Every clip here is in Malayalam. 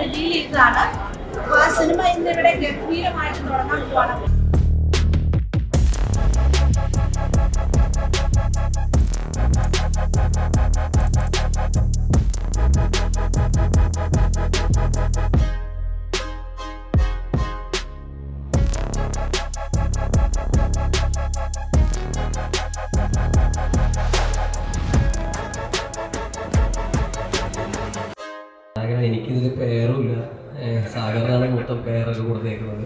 റിവീൽ ചെയ്തതാണ് ആ സിനിമ ഇന്ന് ഇവിടെ ഗംഭീരമായിട്ട് തുടങ്ങാൻ പോവാണ്. അങ്ങനെ എനിക്കിതിൽ പേരുമില്ല. സാഗറിനാണ് മൊത്തം പേരൊക്കെ കൊടുത്തേക്കുന്നത്.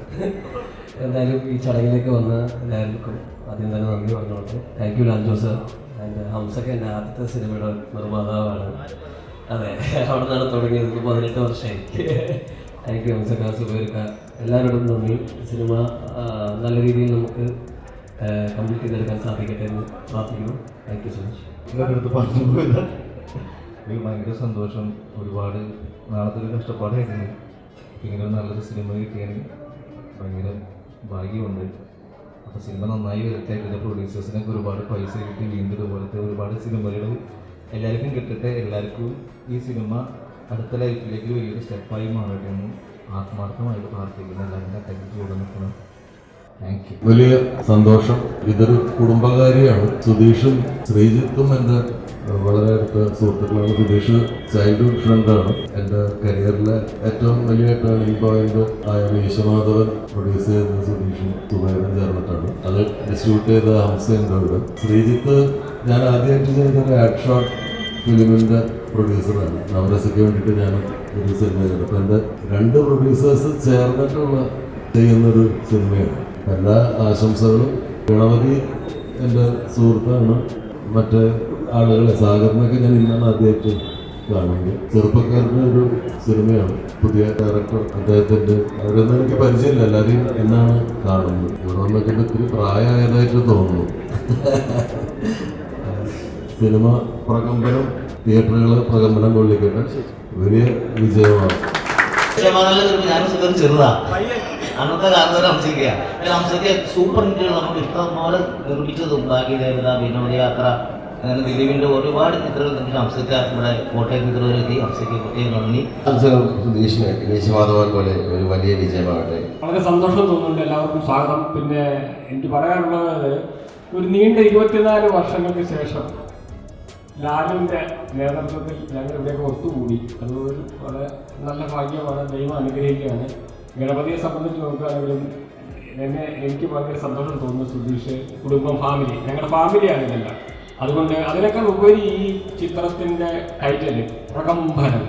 എന്തായാലും ഈ ചടങ്ങിലേക്ക് വന്ന എല്ലാവർക്കും ആദ്യം തന്നെ നന്ദി പറഞ്ഞോട്ടെ thank you Lal sir and ഹംസൊക്കെ എന്റെ ആദ്യത്തെ സിനിമയുടെ നിർമ്മാതാവാണ്. അതെ അവിടെ നിന്നാണ് തുടങ്ങിയത് പതിനെട്ട് വർഷമായി. താങ്ക് യു ഹംസക്ക സുബേർക്ക എല്ലാവരോടും നന്ദി. സിനിമ നല്ല രീതിയിൽ നമുക്ക് കംപ്ലീറ്റ് ചെയ്തെടുക്കാൻ സാധിക്കട്ടെ എന്ന് പ്രാർത്ഥിക്കുന്നു. താങ്ക് യു സോ മച്ച് പറഞ്ഞു എനിക്ക് ഭയങ്കര സന്തോഷം ഒരുപാട് നാളത്തെ ഒരു കഷ്ടപ്പാടായിരുന്നു. ഇങ്ങനെ നല്ലൊരു സിനിമ കിട്ടിയാൽ ഭയങ്കര ഭാഗ്യമുണ്ട്. അപ്പോൾ സിനിമ നന്നായി വരട്ടെ ഇതിന്റെ പ്രൊഡ്യൂസേഴ്സിനൊക്കെ ഒരുപാട് പൈസ കിട്ടി വീണ്ടും ഇതുപോലത്തെ ഒരുപാട് സിനിമകൾ എല്ലാവർക്കും കിട്ടട്ടെ എല്ലാവർക്കും ഈ സിനിമ അടുത്ത ലൈഫിലേക്ക് വലിയൊരു സ്റ്റെപ്പായി മാറട്ടെ എന്ന് ആത്മാർത്ഥമായിട്ട് പ്രാർത്ഥിക്കുന്നു. എല്ലാവരും കയ്യിൽ കൂടെ നിൽക്കണം. വലിയ സന്തോഷം. ഇതൊരു കുടുംബകാരിയാണ് സുധീഷും ശ്രീജിത്തും എന്റെ വളരെ അടുത്ത സുഹൃത്തുക്കളാണ് സുധീഷ്. ചൈൽഡ്ഹുഡ് ഫ്രണ്ടാണ് എന്റെ കരിയറിലെ ഏറ്റവും വലിയ ടേണിംഗ് പോയിന്റ് ആയ വിശ്വമാധവൻ പ്രൊഡ്യൂസ് ചെയ്ത സുധീഷും സുബൈറും ചേർന്നിട്ടാണ്. അത് ഡിസ്ട്രിബ്യൂട്ട് ചെയ്ത ഹംസയുണ്ട് അവിടെ. ശ്രീജിത്ത് ഞാൻ ആദ്യമായിട്ട് ചെയ്ത ഒരു ആഡ് ഷോട്ട് ഫിലിമിന്റെ പ്രൊഡ്യൂസറാണ് നവരസയ്ക്ക് വേണ്ടിയിട്ട് ഞാൻ പ്രൊഡ്യൂസ് ചെയ്തത് അപ്പോൾ എന്റെ രണ്ട് പ്രൊഡ്യൂസേഴ്സ് ചേർന്നിട്ടുള്ള ചെയ്യുന്നൊരു സിനിമയാണ്. എല്ലാ ആശംസകളും. ഗണപതി എന്റെ സുഹൃത്താണ്. മറ്റ് ആളുകളെ സാഗറിനൊക്കെ ഞാൻ ഇന്നാണ് ആദ്യമായിട്ട് കാണുന്നത്. ചെറുപ്പക്കാരുടെ ഒരു സിനിമയാണ് പുതിയ ഡയറക്ടർ അദ്ദേഹത്തിന്റെ അവരൊന്നും എനിക്ക് പരിചയമില്ല എല്ലാവരെയും എന്നാണ് കാണുന്നത്. ഇവിടെ ഒത്തിരി പ്രായമായതായിട്ട് തോന്നുന്നു. സിനിമ പ്രകമ്പനം തിയേറ്ററുകൾ പ്രകമ്പനം കൊള്ളിക്കട്ടെ. വലിയ വിജയമാണ്. അന്നത്തെ കാലത്ത് ഒരു ഹംസയ്ക്ക ഹംസയ്ക്ക് സൂപ്പർ ഹിറ്റുകൾ നമുക്ക് ഇഷ്ടം പോലെ നിർമ്മിച്ചതും ഭാഗ്യദേവത വിനോദയാത്ര അങ്ങനെ ദിലീപിന്റെ ഒരുപാട് ചിത്രങ്ങൾ നിർമ്മിച്ച ഹംസയ്ക്ക ഇവിടെ കോട്ടയം ചിത്രത്തിലെത്തി അംസക്ക് പ്രത്യേകം നന്ദി. ദേശീയമാധവൻ പോലെ ഒരു വലിയ വിജയമാകട്ടെ. വളരെ സന്തോഷം തോന്നുന്നുണ്ട്. എല്ലാവർക്കും സ്വാഗതം. പിന്നെ എനിക്ക് പറയാനുള്ളത് ഒരു നീണ്ട ഇരുപത്തിനാല് വർഷങ്ങൾക്ക് ശേഷം ലാലിന്റെ നേതൃത്വത്തിൽ ഞങ്ങൾ ഇവിടെയൊക്കെ ഒത്തുകൂടി. അത് ഒരു വളരെ നല്ല ഭാഗ്യമാണ്. ദൈവം അനുഗ്രഹിക്കുകയാണ്. ഗണപതിയെ സംബന്ധിച്ച് നോക്കുകയാണെങ്കിലും എന്നെ എനിക്ക് ഭയങ്കര സന്തോഷം തോന്നുന്നു സുധീഷ്. കുടുംബം ഫാമിലി. ഞങ്ങളുടെ ഫാമിലിയാണ് ഇതെല്ലാം അതുകൊണ്ട് അതിനേക്കാൾ ഉപരി ഈ ചിത്രത്തിന്റെ ടൈറ്റിൽ പ്രകമ്പനം.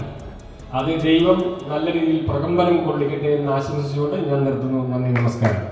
അത് ദൈവം നല്ല രീതിയിൽ പ്രകമ്പനം കൊള്ളിക്കട്ടെ എന്ന് ആശംസിച്ചുകൊണ്ട് ഞാൻ നിർത്തുന്നു. നന്ദി നമസ്കാരം.